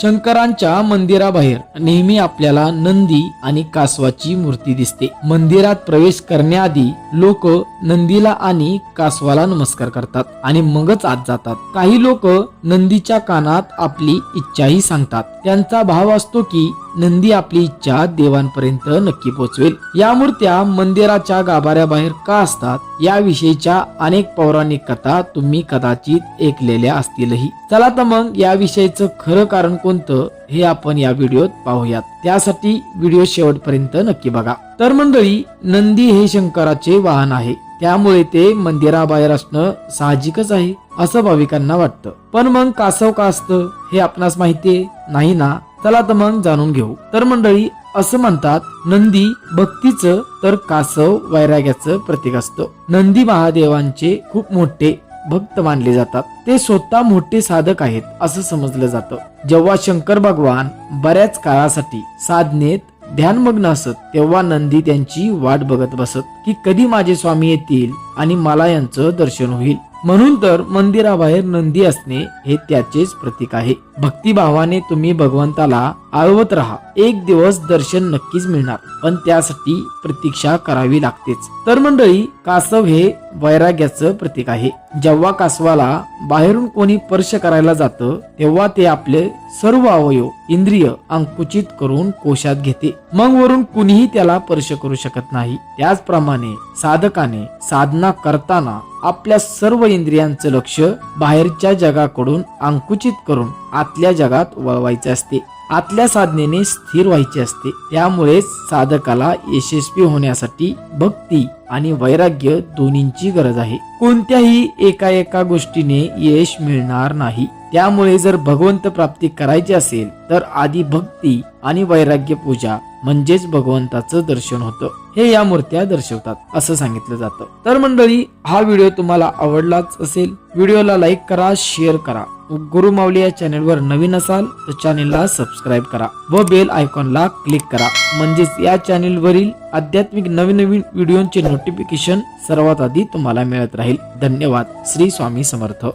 शंकरांच्या मंदिराबाहेर नेहमी आपल्याला नंदी आणि कासवाची मूर्ती दिसते. मंदिरात प्रवेश करण्याआधी लोक नंदीला आणि कासवाला नमस्कार करतात आणि मगच आत जातात. काही लोक नंदीच्या कानात आपली इच्छाही सांगतात. त्यांचा भाव असतो की नंदी आपली इच्छा देवांपर्यंत नक्की पोहोचवेल या मूर्त्या मंदिराच्या गाभाऱ्याबाहेर का असतात? याविषयीच्या अनेक पौराणिक कथा तुम्ही कदाचित ऐकलेल्या असतीलही. चला तर मग याविषयीचं खरं कारण कोणतं हे आपण या व्हिडिओत पाहूयात. त्यासाठी व्हिडिओ शेवटपर्यंत नक्की बघा. तर मंडळी नंदी हे शंकराचे वाहन आहे. त्यामुळे ते मंदिराबाहेर असणं साहजिकच आहे असं भाविकांना वाटतं. पण मग कासव का असतं हे आपणास माहितीये नाही ना? चला तर मग जाणून घेऊ. तर मंडळी असं म्हणतात नंदी भक्तीचं तर कासव वैराग्याचं प्रतीक असतं. नंदी महादेवांचे खूप मोठे भक्त मानले जातात. ते स्वतः मोठे साधक आहेत असं समजलं जातं. जेव्हा शंकर भगवान बऱ्याच काळासाठी साधनेत ध्यानमग्न असत तेव्हा नंदी त्यांची वाट बघत बसत की कधी माझे स्वामी येतील आणि मला यांचं दर्शन होईल. म्हणून तर मंदिराबाहेर नंदी असणे हे त्याचेच प्रतीक आहे. भक्तिभावाने तुम्ही भगवंताला आळवत राहा. एक दिवस दर्शन नक्कीच मिळणार पण त्यासाठी प्रतीक्षा करावी लागतेच. तर मंडळी कासव हे वैराग्याचं प्रतीक आहे. जेव्हा कासवाला बाहेरून कोणी स्पर्श करायला जातं तेव्हा ते आपले सर्व अवयव इंद्रिय अंकुचित करून कोशात घेते. मग वरून कुणीही त्याला स्पर्श करू शकत नाही. त्याचप्रमाणे साधकाने साधना करताना आपल्या सर्व इंद्रियांचं लक्ष बाहेरच्या जगाकडून अंकुचित करून आतल्या जगात वळवायचे असते. आतल्या साधनेने स्थिर व्हायचे असते. त्यामुळेच साधकाला यशस्वी होण्यासाठी भक्ती आणि वैराग्य दोन्हींची गरज आहे. कोणत्याही एका एका गोष्टीने यश मिळणार नाही. त्यामुळे जर भगवंत प्राप्ती करायची असेल तर आधी भक्ती आणि वैराग्य पूजा म्हणजेच भगवंताचं दर्शन होतं. हे या मूर्त्या दर्शवतात असं सांगितलं जातं. तर मंडळी हा व्हिडिओ तुम्हाला आवडलाच असेल व्हिडिओला लाईक करा शेअर करा. गुरु माऊली या चॅनेलवर नवीन असाल तर चॅनेलला सबस्क्राईब करा व बेल आयकॉनला क्लिक करा. म्हणजेच या चॅनेलवरील आध्यात्मिक नवीन नवीन व्हिडिओचे नोटिफिकेशन सर्वात आधी तुम्हाला मिळत राहील. धन्यवाद. श्री स्वामी समर्थ.